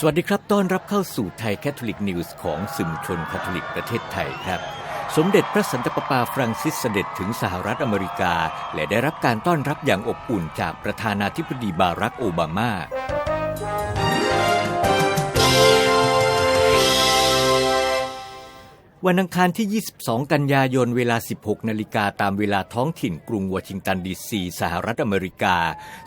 สวัสดีครับ ต้อนรับเข้าสู่ไทยแคทอลิกนิวส์ของสื่อมวลชนคาทอลิกประเทศไทยครับ สมเด็จพระสันตะปาปาฟรังซิสเสด็จถึงสหรัฐอเมริกา และได้รับการต้อนรับอย่างอบอุ่นจากประธานาธิบดีบารักโอบามา วันอังคารที่ 22 กันยายน เวลา 16 นาฬิกาตามเวลาท้องถิ่นกรุงวอชิงตันดีซีสหรัฐอเมริกา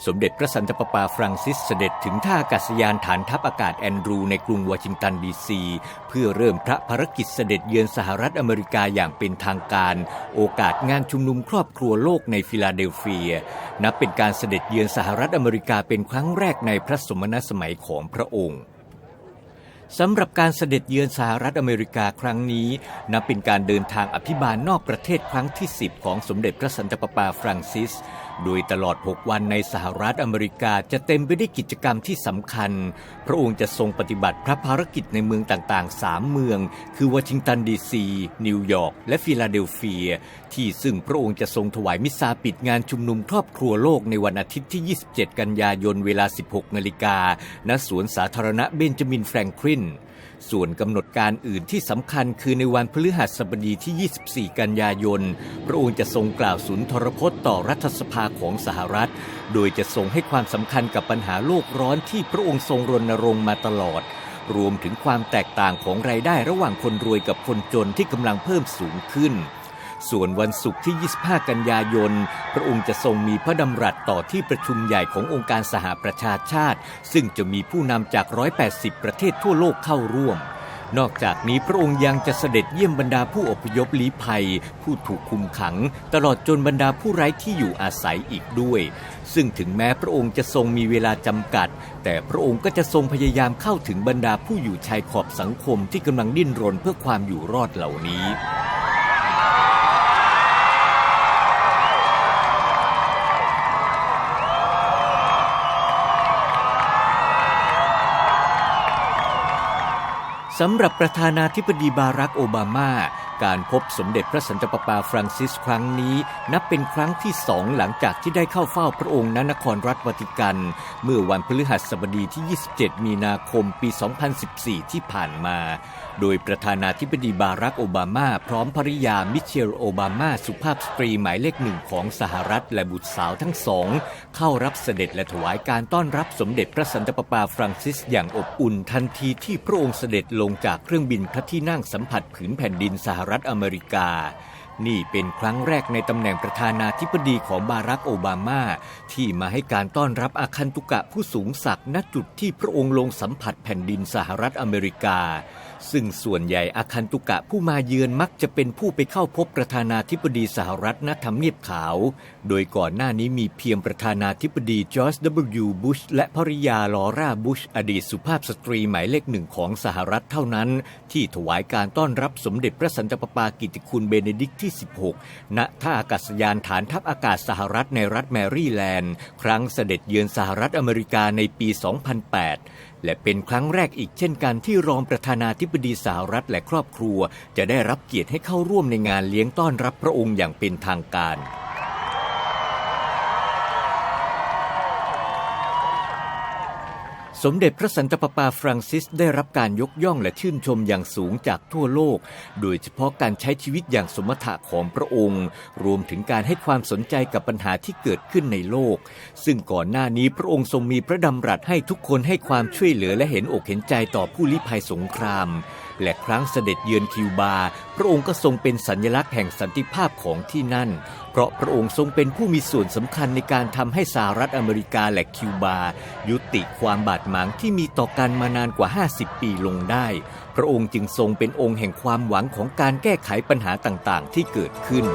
สมเด็จพระสันตะปาปาฟรังซิสเสด็จถึงท่าอากาศยานฐานทัพอากาศแอนดรูในกรุงวอชิงตันดีซีเพื่อเริ่มพระภารกิจเสด็จเยือนสหรัฐอเมริกาอย่างเป็นทางการ โอกาสงานชุมนุมครอบครัวโลกในฟิลาเดลเฟีย นับเป็นการเสด็จเยือนสหรัฐอเมริกาเป็นครั้งแรกในพระสมณสมัยของพระองค์ สำหรับการเสด็จเยือนสหรัฐอเมริกาครั้งนี้ นับเป็นการเดินทางอภิบาลนอกประเทศครั้งที่ 10 ของสมเด็จพระสันตะปาปาฟรังซิส โดยตลอด 6 วันในสหรัฐอเมริกาจะเต็มไปด้วยกิจกรรมที่สำคัญ พระองค์จะทรงปฏิบัติพระภารกิจในเมืองต่างๆ 3 เมือง คือวอชิงตันดีซี นิวยอร์ก และฟิลาเดลเฟีย ที่ซึ่งพระองค์จะทรงถวายมิสซาปิดงานชุมนุมครอบครัวโลกในวันอาทิตย์ที่ 27 กันยายนเวลา 16 นาฬิกาณสวนสาธารณะเบนจามินแฟรงคลิน ส่วนกำหนดการอื่นที่สำคัญคือในวันพฤหัสบดีที่ 24 กันยายน พระองค์จะทรงกล่าวสุนทรพจน์ต่อรัฐสภาของสหรัฐ โดยจะทรงให้ความสำคัญกับปัญหาโลกร้อนที่พระองค์ทรงรณรงค์มาตลอด รวมถึงความแตกต่างของรายได้ระหว่างคนรวยกับคนจนที่กำลังเพิ่มสูงขึ้น ส่วนวันศุกร์ที่ 25 กันยายน พระองค์จะทรงมีพระดำรัสต่อที่ประชุมใหญ่ขององค์การสหประชาชาติ ซึ่งจะมีผู้นำจาก 180 ประเทศทั่วโลกเข้าร่วม นอกจากนี้พระองค์ยังจะเสด็จเยี่ยมบรรดาผู้อพยพลี้ภัย ผู้ถูกคุมขัง ตลอดจนบรรดาผู้ไร้ที่อยู่อาศัยอีกด้วย ซึ่งถึงแม้พระองค์จะทรงมีเวลาจำกัด แต่พระองค์ก็จะทรงพยายามเข้าถึงบรรดาผู้อยู่ชายขอบสังคมที่กำลังดิ้นรนเพื่อความอยู่รอดเหล่านี้ สำหรับประธานาธิบดีบารักโอบามา การพบสมเด็จพระสันตะปาปาฟรังซิสครั้งนี้ นับเป็นครั้งที่สองหลังจากที่ได้เข้าเฝ้าพระองค์ณนครรัฐวาติกัน เมื่อวันพฤหัสบดีที่ 27 มีนาคมปี 2014 ที่ผ่านมา โดยประธานาธิบดีบารักโอบามา พร้อมภริยามิเชลโอบามาสุภาพสตรีหมายเลขหนึ่งของสหรัฐและบุตรสาวทั้งสอง เข้ารับเสด็จและถวายการต้อนรับสมเด็จพระสันตะปาปาฟรังซิสอย่างอบอุ่นทันทีที่พระองค์เสด็จลงจากเครื่องบินพระที่นั่งสัมผัสผืนแผ่นดินสหรัฐอเมริกา นี่เป็นครั้งแรกในตำแหน่งประธานาธิบดีของบารักโอบามา ที่มาให้การต้อนรับอาคันตุกะผู้สูงศักดิ์ณจุดที่พระองค์ลงสัมผัสแผ่นดินสหรัฐอเมริกา ซึ่งส่วนใหญ่อาคันตุกะผู้มาเยือนมักจะเป็นผู้ไปเข้าพบประธานาธิบดีสหรัฐณทำเนียบขาว โดยก่อนหน้านี้มีเพียงประธานาธิบดีจอร์จ W. บุชและภริยาลอร่าบุชอดีตสุภาพสตรีหมายเลขหนึ่งของสหรัฐเท่านั้น ที่ถวายการต้อนรับสมเด็จพระสันตะปาปากิติคุณเบเนดิกต์ที่ 16 ณ ท่าอากาศยานฐานทัพอากาศสหรัฐในรัฐแมรี่แลนด์ ครั้งเสด็จเยือนสหรัฐอเมริกาในปี 2008 และเป็นครั้งแรกอีกเช่นกันที่รองประธานาธิบดีสหรัฐและครอบครัว จะได้รับเกียรติให้เข้าร่วมในงานเลี้ยงต้อนรับพระองค์อย่างเป็นทางการ สมเด็จพระสันตะปาปาฟรังซิสได้รับการยกย่องและชื่นชมอย่างสูงจากทั่วโลก โดยเฉพาะการใช้ชีวิตอย่างสมถะของพระองค์ รวมถึงการให้ความสนใจกับปัญหาที่เกิดขึ้นในโลก ซึ่งก่อนหน้านี้พระองค์ทรงมีพระดำรัสให้ทุกคนให้ความช่วยเหลือและเห็นอกเห็นใจต่อผู้ลี้ภัยสงคราม และครั้งเสด็จเยือนคิวบา พระองค์ก็ทรงเป็นสัญลักษณ์แห่งสันติภาพของที่นั่นเพราะพระองค์ทรงเป็นผู้มีส่วนสำคัญในการทำให้สหรัฐอเมริกาและคิวบา ยุติความบาดหมางที่มีต่อกันมานานกว่า 50 ปีลงได้ พระองค์จึงทรงเป็นองค์แห่งความหวังของการแก้ไขปัญหาต่างๆ ที่เกิดขึ้น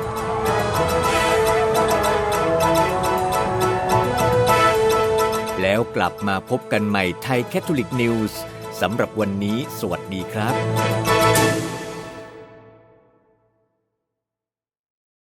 แล้วกลับมาพบกันใหม่ไทยแคทอลิกนิวส์สำหรับวันนี้ สวัสดีครับ